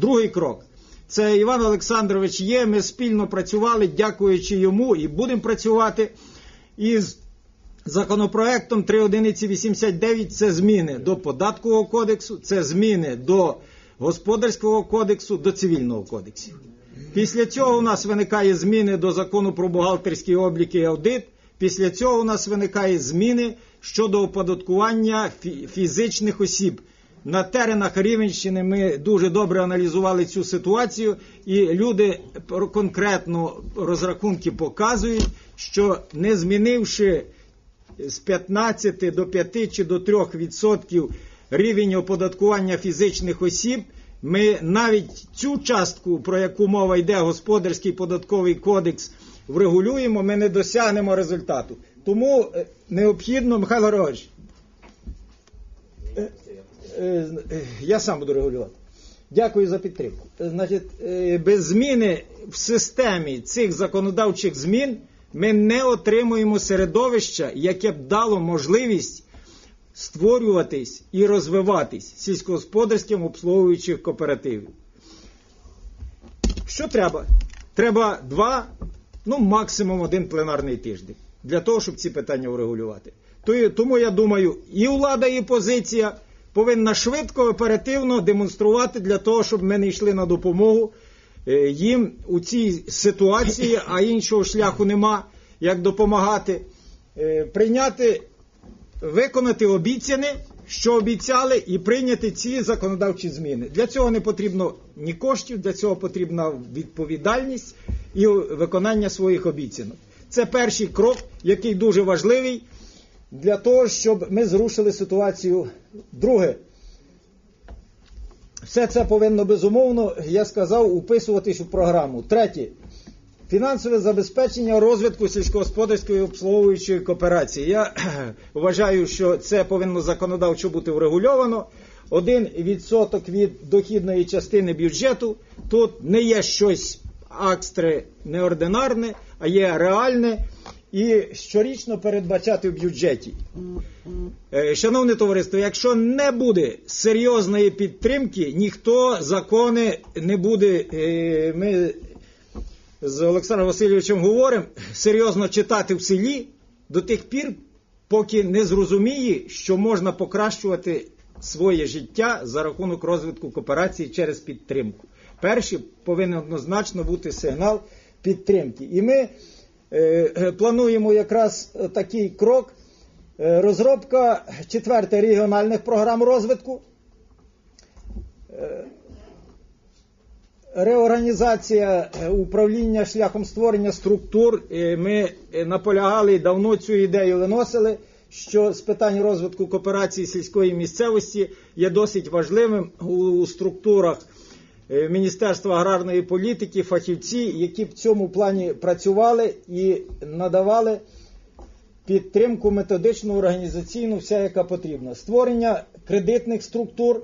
Другий крок. Це Іван Олександрович є. Ми спільно працювали, дякуючи йому, і будемо працювати із законопроектом 3 одиниці 89 це зміни до податкового кодексу, це зміни до господарського кодексу, до цивільного кодексу. Після цього у нас виникає зміни до закону про бухгалтерський облік і аудит. Після цього у нас виникає зміни щодо оподаткування фізичних осіб. На теренах Рівенщини ми дуже добре аналізували цю ситуацію, і люди конкретно розрахунки показують, що не змінивши з 15 до 5 чи до 3 відсотків рівень оподаткування фізичних осіб, ми навіть цю частку, про яку мова йде, господарський податковий кодекс, врегулюємо, ми не досягнемо результату. Тому е, необхідно, Михайло Григорович, е, е, я сам буду регулювати. Дякую за підтримку. Е, Значить, е, без зміни в системі цих законодавчих змін ми не отримуємо середовища, яке б дало можливість створюватись і розвиватись сільськогосподарським обслуговуючих кооперативів. Що треба? Треба два, ну максимум один пленарний тиждень для того, щоб ці питання врегулювати. Тому я думаю, і влада, і позиція повинна швидко, оперативно демонструвати для того, щоб ми не йшли на допомогу е, їм у цій ситуації, а іншого шляху нема, як допомагати, е, прийняти, виконати обіцяне, що обіцяли, і прийняти ці законодавчі зміни. Для цього не потрібно ні коштів, для цього потрібна відповідальність і виконання своїх обіцянок. Це перший крок, який дуже важливий для того, щоб ми зрушили ситуацію. Друге, все це повинно безумовно, я сказав, уписуватись у програму. Третє. Фінансове забезпечення розвитку сільськогосподарської обслуговуючої кооперації. Я вважаю, що це повинно законодавчо бути врегульовано. Один відсоток від дохідної частини бюджету тут не є щось екстре неординарне, а є реальне і щорічно передбачати в бюджеті. Е, Шановне товариство, якщо не буде серйозної підтримки, ніхто закони не буде. е, Ми з Олександром Васильовичем говоримо серйозно читати в селі до тих пір, поки не зрозуміє, що можна покращувати своє життя за рахунок розвитку кооперації через підтримку. Перший повинен однозначно бути сигнал підтримки. І ми плануємо якраз е, такий крок. Е, Розробка четверте регіональних програм розвитку, Е, реорганізація е, управління шляхом створення структур. Е, Ми е, наполягали і давно цю ідею виносили, що з питань розвитку кооперації сільської місцевості є досить важливим у структурах е, Міністерства аграрної політики, фахівці, які в цьому плані працювали і надавали підтримку методичну, організаційну, вся яка потрібна. Створення кредитних структур,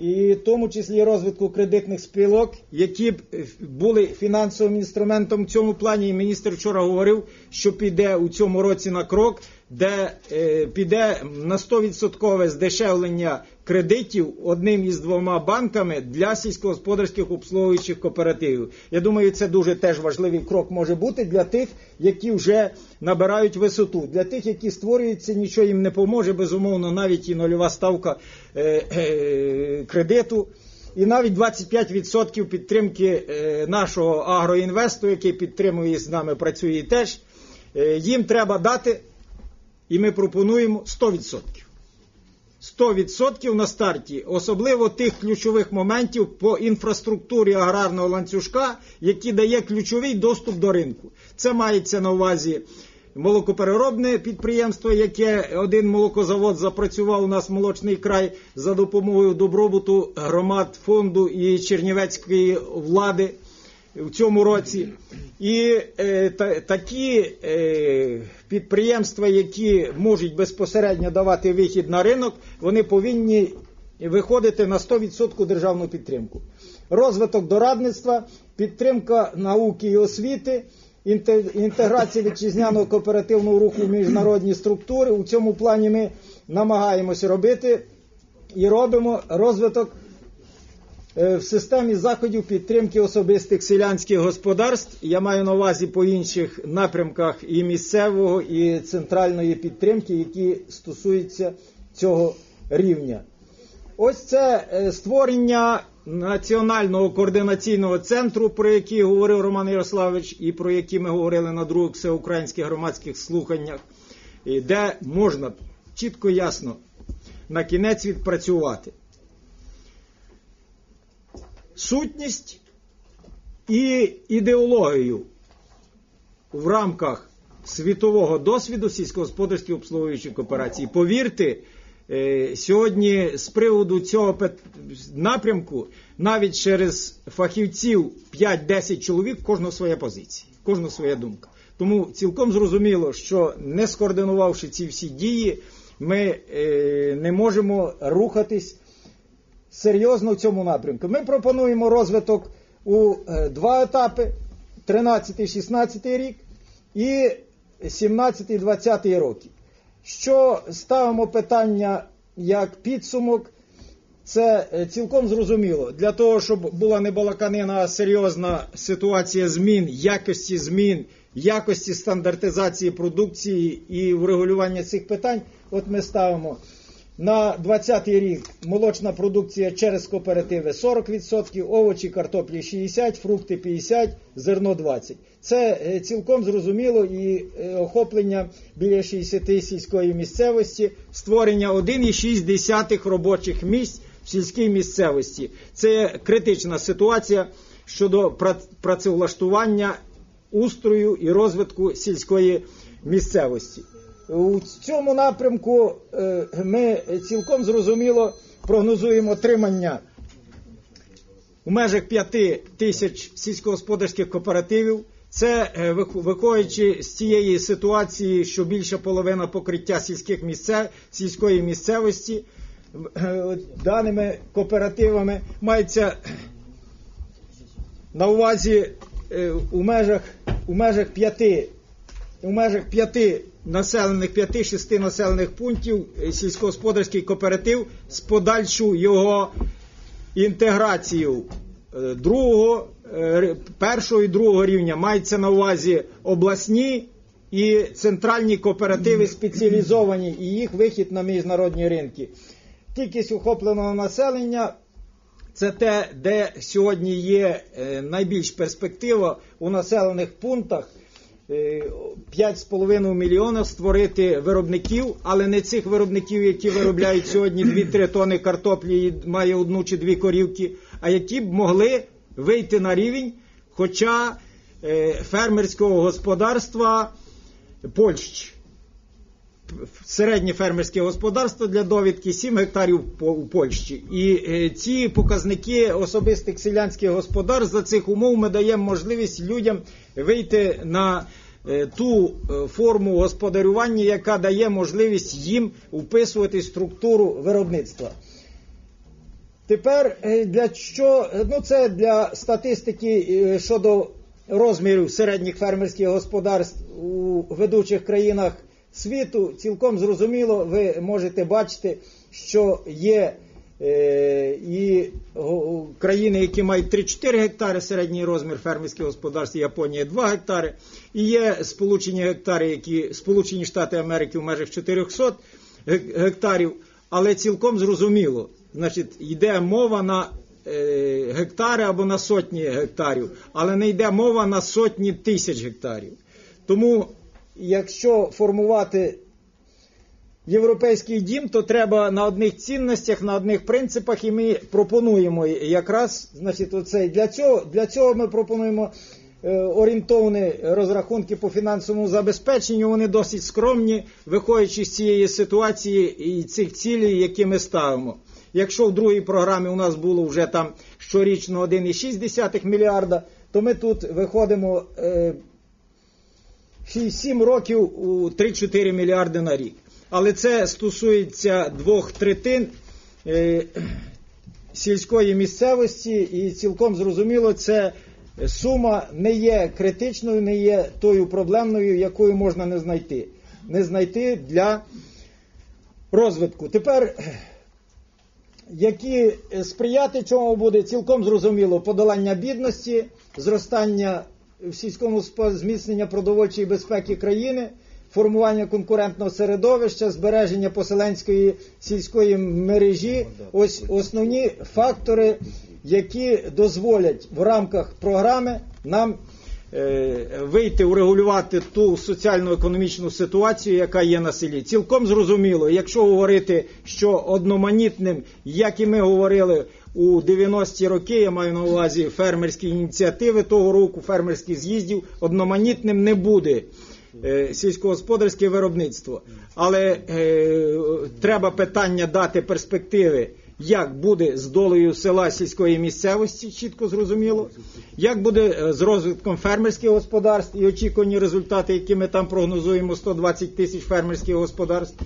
і в тому числі розвитку кредитних спілок, які б е, були фінансовим інструментом в цьому плані. І міністр вчора говорив, що піде у цьому році на крок, де е, піде на 100% здешевлення кредитів одним із двома банками для сільськогосподарських обслуговуючих кооперативів. Я думаю, це дуже теж важливий крок може бути для тих, які вже набирають висоту. Для тих, які створюються, нічого їм не поможе, безумовно, навіть і нульова ставка е, е, кредиту. І навіть 25% підтримки е, нашого агроінвесту, який підтримує з нами, працює теж. Е, їм треба дати, і ми пропонуємо 100%. 100% на старті, особливо тих ключових моментів по інфраструктурі аграрного ланцюжка, які дає ключовий доступ до ринку. Це мається на увазі молокопереробне підприємство, яке один молокозавод запрацював у нас молочний край за допомогою добробуту громад фонду і чернівецької влади в цьому році. І е, та, такі е, підприємства, які можуть безпосередньо давати вихід на ринок, вони повинні виходити на 100% державну підтримку. Розвиток дорадництва, підтримка науки і освіти, інте- інтеграція вітчизняного кооперативного руху в міжнародні структури. У цьому плані ми намагаємося робити і робимо розвиток в системі заходів підтримки особистих селянських господарств. Я маю на увазі по інших напрямках і місцевого, і центральної підтримки, які стосуються цього рівня. Ось це е, створення національного координаційного центру, про який говорив Роман Ярославович, і про які ми говорили на других всеукраїнських громадських слуханнях, де можна чітко ясно на кінець відпрацювати. Сутність і ідеологію в рамках світового досвіду сільськогосподарської обслуговуючої кооперації. Повірте, е, сьогодні з приводу цього напрямку навіть через фахівців 5-10 чоловік кожна своя позиція, кожна своя думка. Тому цілком зрозуміло, що не скоординувавши ці всі дії, ми е, не можемо рухатись серйозно в цьому напрямку. Ми пропонуємо розвиток у е, два етапи: 13-16 рік і 17-20 роки. Що ставимо питання як підсумок, це е, цілком зрозуміло. Для того, щоб була не балаканина, а серйозна ситуація змін, якості змін, якості стандартизації продукції і врегулювання цих питань, от ми ставимо на 20 рік молочна продукція через кооперативи 40%, овочі, картоплі 60%, фрукти 50%, зерно 20%. Це е, цілком зрозуміло і е, охоплення біля 60 сільської місцевості, створення 1,6 робочих місць в сільській місцевості. Це критична ситуація щодо пра- працевлаштування устрою і розвитку сільської місцевості. У цьому напрямку е, ми цілком зрозуміло прогнозуємо отримання у межах 5 тисяч сільськогосподарських кооперативів. Це е, виходячи з цієї ситуації, що більша половина покриття сільських місцев, сільської місцевості е, даними кооперативами мається на увазі у межах у межах п'яти у межах п'яти населених п'яти-шести населених пунктів е, сільськогосподарський кооператив з подальшу його інтеграцією е, другого, е, першого і другого рівня мається на увазі обласні і центральні кооперативи спеціалізовані і їх вихід на міжнародні ринки. Кількість охопленого населення це те, де сьогодні є найбільш перспектива у населених пунктах. Е, 5,5 мільйона створити виробників, але не цих виробників, які виробляють сьогодні 2-3 тони картоплі і має одну чи дві корівки, а які б могли вийти на рівень, хоча е, фермерського господарства Польщі середнє фермерське господарство для довідки 7 гектарів у Польщі. І е, ці показники особистих селянських господарств за цих умов ми даємо можливість людям вийти на е, ту е, форму господарювання, яка дає можливість їм вписувати структуру виробництва. Тепер для що ну це для статистики щодо розмірів середніх фермерських господарств у ведучих країнах світу, цілком зрозуміло, ви можете бачити, що є е, і країни, які мають 3-4 гектари середній розмір фермерських господарств, Японія 2 гектари, і є сполучені гектари, які Сполучені Штати Америки в межах 400 гектарів, але цілком зрозуміло, значить, йде мова на е, гектари або на сотні гектарів, але не йде мова на сотні тисяч гектарів. Тому, якщо формувати європейський дім, то треба на одних цінностях, на одних принципах, і ми пропонуємо якраз, значить, оцей для цього, для цього ми пропонуємо е, орієнтовні розрахунки по фінансовому забезпеченню. Вони досить скромні, виходячи з цієї ситуації і цих цілей, які ми ставимо. Якщо в другій програмі у нас було вже там щорічно 1,6 мільярда, то ми тут виходимо е, 7 років у 3-4 мільярди на рік. Але це стосується двох третин е, сільської місцевості, і цілком зрозуміло, це сума не є критичною, не є тою проблемною, якою можна не знайти. Не знайти для розвитку. Тепер які сприяти чому буде цілком зрозуміло подолання бідності, зростання в сільському зміцнення продовольчої безпеки країни, формування конкурентного середовища, збереження поселенської сільської мережі. Ось основні фактори, які дозволять в рамках програми нам вийти урегулювати ту соціально-економічну ситуацію, яка є на селі. Цілком зрозуміло, якщо говорити, що одноманітним, як і ми говорили у 90-ті роки, я маю на увазі фермерські ініціативи того року, фермерських з'їздів, одноманітним не буде. е, Сільськогосподарське виробництво, але е, треба питання дати перспективи, як буде з долею села сільської місцевості, чітко зрозуміло, як буде е, з розвитком фермерських господарств і очікувані результати, які ми там прогнозуємо 120 тисяч фермерських господарств.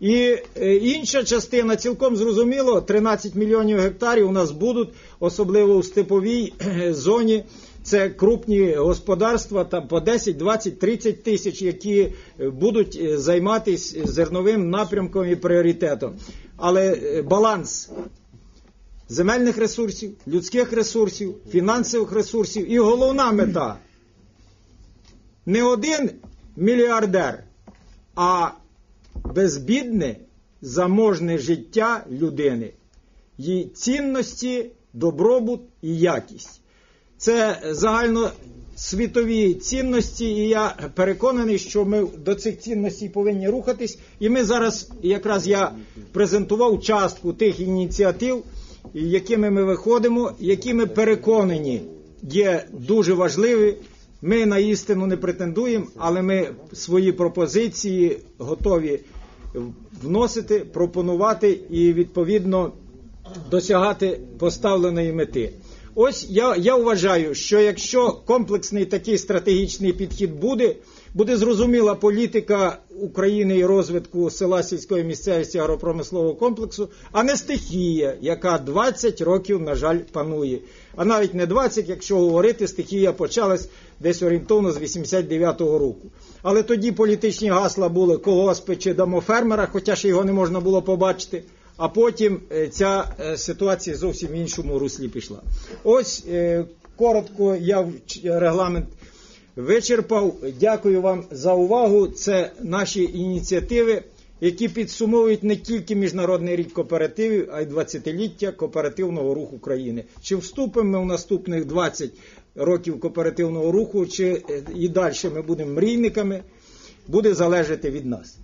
І е, інша частина, цілком зрозуміло, 13 мільйонів гектарів у нас будуть, особливо у степовій е, зоні. Це крупні господарства, там по 10, 20, 30 тисяч, які е, будуть е, займатися зерновим напрямком і пріоритетом. Але е, баланс земельних ресурсів, людських ресурсів, фінансових ресурсів і головна мета не один мільярдер, а безбідне, заможне життя людини, її цінності, добробут і якість. Це загальносвітові цінності, і я переконаний, що ми до цих цінностей повинні рухатись. І ми зараз, якраз я презентував частку тих ініціатив, якими ми виходимо, які ми переконані є дуже важливі. Ми на істину не претендуємо, але ми свої пропозиції готові вносити, пропонувати і відповідно досягати поставленої мети. Ось я, я вважаю, що якщо комплексний такий стратегічний підхід буде, буде зрозуміла політика України і розвитку села сільської місцевості агропромислового комплексу, а не стихія, яка 20 років, на жаль, панує. А навіть не 20, якщо говорити, стихія почалась десь орієнтовно з 89-го року. Але тоді політичні гасла були когоспи чи дамо фермера, хоча ще його не можна було побачити. А потім е, ця е, ситуація зовсім в іншому руслі пішла. Ось е, коротко я регламент вичерпав. Дякую вам за увагу. Це наші ініціативи, які підсумовують не тільки Міжнародний рік кооперативів, а й 20-ліття кооперативного руху країни. Чи вступимо ми в наступних 20 років кооперативного руху, чи і далі ми будемо мрійниками, буде залежати від нас.